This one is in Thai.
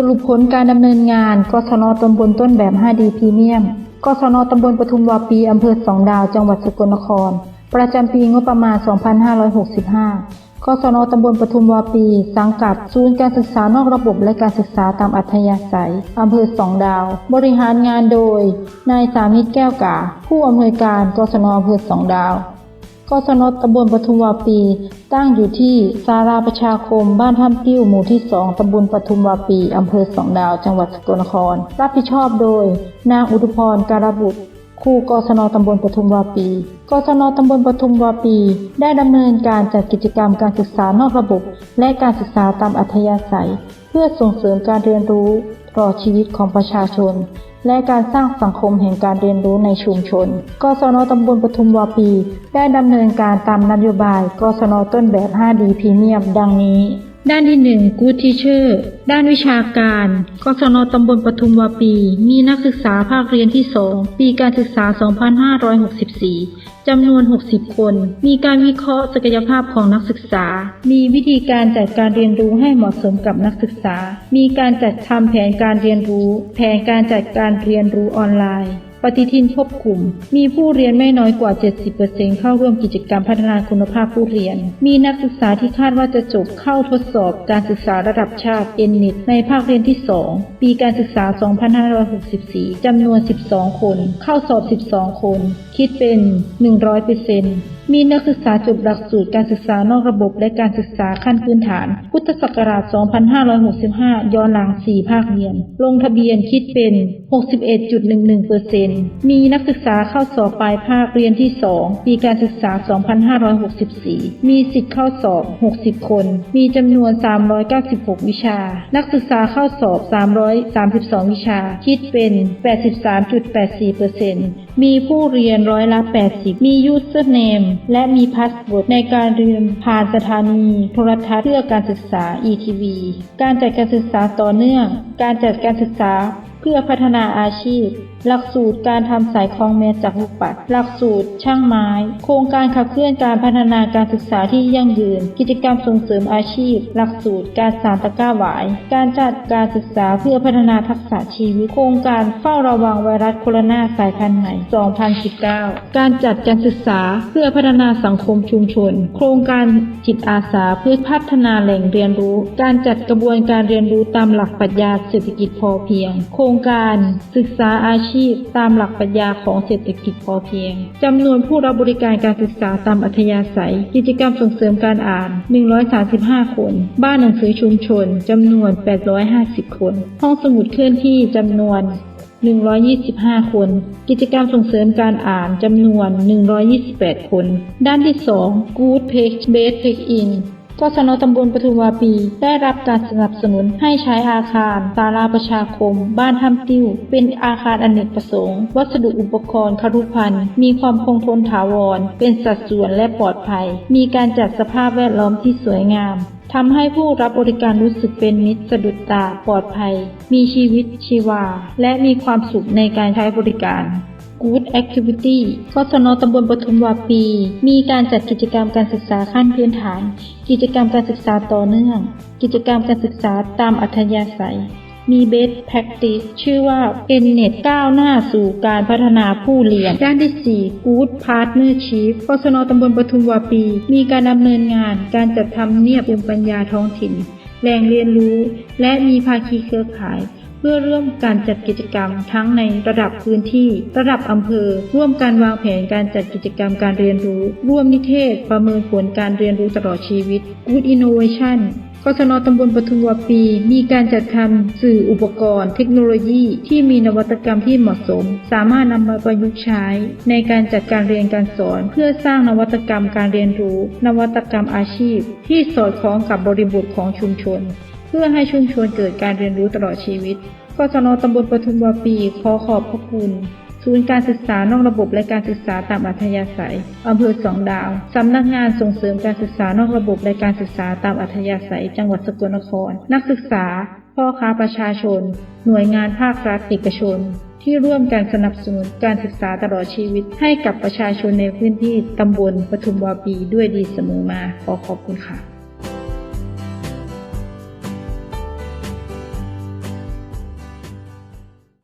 สรุปผลการดำเนินงานกศนตำบลต้นแบบ 5D พรีเมียมกศนตำบลปทุมวาปีอำเภอสองดาว จังหวัดสกลนคร ประจำปีงบประมาณ 2565 กศนตำบลปทุมวาปี สังกัดศูนย์การศึกษานอกระบบและการศึกษาตามอัธยาศัยอำเภอสองดาว บริหารงานโดย นายสามิตรแก้วกา ผู้อำนวยการกศนอำเภอสองดาว กศนตำบลปทุมวาปี ตั้งอยู่ที่ศาลาประชาคม บ้านถ้ำติ้วหมู่ที่สองตำบลปทุมวาปีอำเภอสองดาว จังหวัดสกลนคร รับผิดชอบโดย นางอุทุพรการบุตรครูกศนตำบลปทุมวาปี กศนตำบลปทุมวาปี ได้ดำเนินการจัดกิจกรรมการศึกษานอกระบบ และการศึกษาตามอัธยาศัย เพื่อส่งเสริมการเรียนรู้ตลอดชีวิตของประชาชน และการสร้างสังคมแห่งการเรียนรู้ในชุมชน กศนตำบลปทุมวาปี ได้ดำเนินการตามนโยบาย กศนต้นแบบ 5D พรีเมียมดังนี้ ด้านที่ 1 Good Teacher ด้านวิชาการกศนตำบลปทุมวาปี มีนักศึกษาภาคเรียนที่ 2 ปีการศึกษา 2564 จำนวน 60 คน มีการวิเคราะห์ศักยภาพของนักศึกษา มีวิธีการจัดการเรียนรู้ให้เหมาะสมกับนักศึกษา มีการจัดทำแผนการเรียนรู้ แผนการจัดการเรียนรู้ออนไลน์ ปฏิทินพบกลุ่มมีผู้เรียนไม่น้อยกว่า 70%เข้าร่วมกิจกรรมพัฒนาคุณภาพผู้เรียน มีนักศึกษาที่คาดว่าจะจบเข้าทดสอบการศึกษาระดับชาติ n ในภาคเรียนที่ 2 ปีการศึกษา 2564 จำนวน 12 คน เข้าสอบ 12 คน คิดเป็น 100% มีนักศึกษาจบหลักสูตรการศึกษานอกระบบและการศึกษาขั้นพื้นฐาน พุทธศักราช 2565 ย้อนหลัง 4 ภาคเรียน ลงทะเบียนคิดเป็น 61.11%มีนักศึกษาเข้าสอบปลายภาคเรียนที่ 2 ปีการศึกษา 2564 มีสิทธิ์เข้าสอบ 60 คน มีจำนวน 396 วิชา นักศึกษาเข้าสอบ 332 วิชา คิดเป็น 83.84%มีผู้เรียนร้อยละ 80 มียูสเซอร์เนมและมีพาสเวิร์ดในการเรียนผ่านสถานีโทรทัศน์เพื่อการศึกษา ETV การจัดการศึกษาต่อเนื่อง การจัดการศึกษาเพื่อพัฒนาอาชีพหลักสูตรการทำสายคลองแมสจากลูกปัด หลักสูตรช่างไม้ โครงการขับเคลื่อนการพัฒนาการศึกษาที่ยั่งยืน กิจกรรมส่งเสริมอาชีพ หลักสูตรการสานตะกร้าหวาย การจัดการศึกษาเพื่อพัฒนาทักษะชีวิต โครงการเฝ้าระวังไวรัสโคโรนาสายพันธุ์ใหม่ 2019 การจัดการศึกษาเพื่อพัฒนาสังคมชุมชน โครงการจิตอาสาเพื่อพัฒนาแหล่งเรียนรู้ การจัดกระบวนการเรียนรู้ตามหลักปรัชญาเศรษฐกิจพอเพียง โครงการศึกษาอาชีพตามหลักปรัชญาของเศรษฐกิจพอเพียงจำนวนผู้รับบริการการศึกษาตามอัธยาศัย กิจกรรมส่งเสริมการอ่าน 135 คน บ้านหนังสือชุมชนจำนวน 850 คน ห้องสมุดเคลื่อนที่จำนวน 125 คน กิจกรรมส่งเสริมการอ่านจำนวน 128 คน ด้านที่ 2 Good Page Based Check In กศนตำบลปทุมวาปี ได้รับการสนับสนุนให้ใช้อาคารศาลาประชาคม บ้านถ้ำติ้ว เป็นอาคารอเนกประสงค์ วัสดุอุปกรณ์คารุภัณฑ์มีความคงทนถาวร เป็นสัดส่วนและปลอดภัย มีการจัดสภาพแวดล้อมที่สวยงามทำให้ผู้รับบริการรู้สึกเป็นมิตรสะดุดตาปลอดภัย มีชีวิตชีวา และมีความสุขในการใช้บริการ Good Activity กศนตำบลปทุมวาปี มีการจัดกิจกรรมการศึกษาขั้นพื้นฐาน กิจกรรมการศึกษาต่อเนื่อง กิจกรรมการศึกษาตามอัธยาศัย มี Best Practice ชื่อว่า Nnet ก้าวหน้าสู่การพัฒนาผู้เรียน ด้านที่ 4 Good Partnership กศนตำบลปทุมวาปี มีการดำเนินงานการจัดทำเนียบภูมิปัญญาท้องถิ่นแหล่งเรียนรู้ และมีภาคีเครือข่าย เพื่อร่วมการจัดกิจกรรมทั้งในระดับพื้นที่ ระดับอำเภอ ร่วมการวางแผนการจัดกิจกรรมการเรียนรู้ ร่วมนิเทศ ประเมินผลการเรียนรู้ตลอดชีวิต Good Innovation กศนตำบลปทุมวปี มีการจัดทำสื่ออุปกรณ์ เทคโนโลยีที่มีนวัตกรรมที่เหมาะสม สามารถนำมาประยุกต์ใช้ ในการจัดการเรียนการสอน เพื่อสร้างนวัตกรรมการเรียนรู้ นวัตกรรมอาชีพ ที่สอดคล้องกับบริบทของชุมชน เพื่อให้ชุมชนเกิดการเรียนรู้ตลอดชีวิต กศนตำบลปทุมวาปีขอขอบพระคุณศูนย์การศึกษานอกระบบและการศึกษาตามอัธยาศัย อำเภอสองดาว สำนักงานส่งเสริมการศึกษานอกระบบและการศึกษาตามอัธยาศัย จังหวัดสกลนคร นักศึกษา พ่อค้าประชาชน หน่วยงานภาครัฐเอกชน ที่ร่วมกันสนับสนุนการศึกษาตลอดชีวิต ให้กับประชาชนในพื้นที่ตำบลปทุมวาปีด้วยดีเสมอมา ขอขอบคุณค่ะ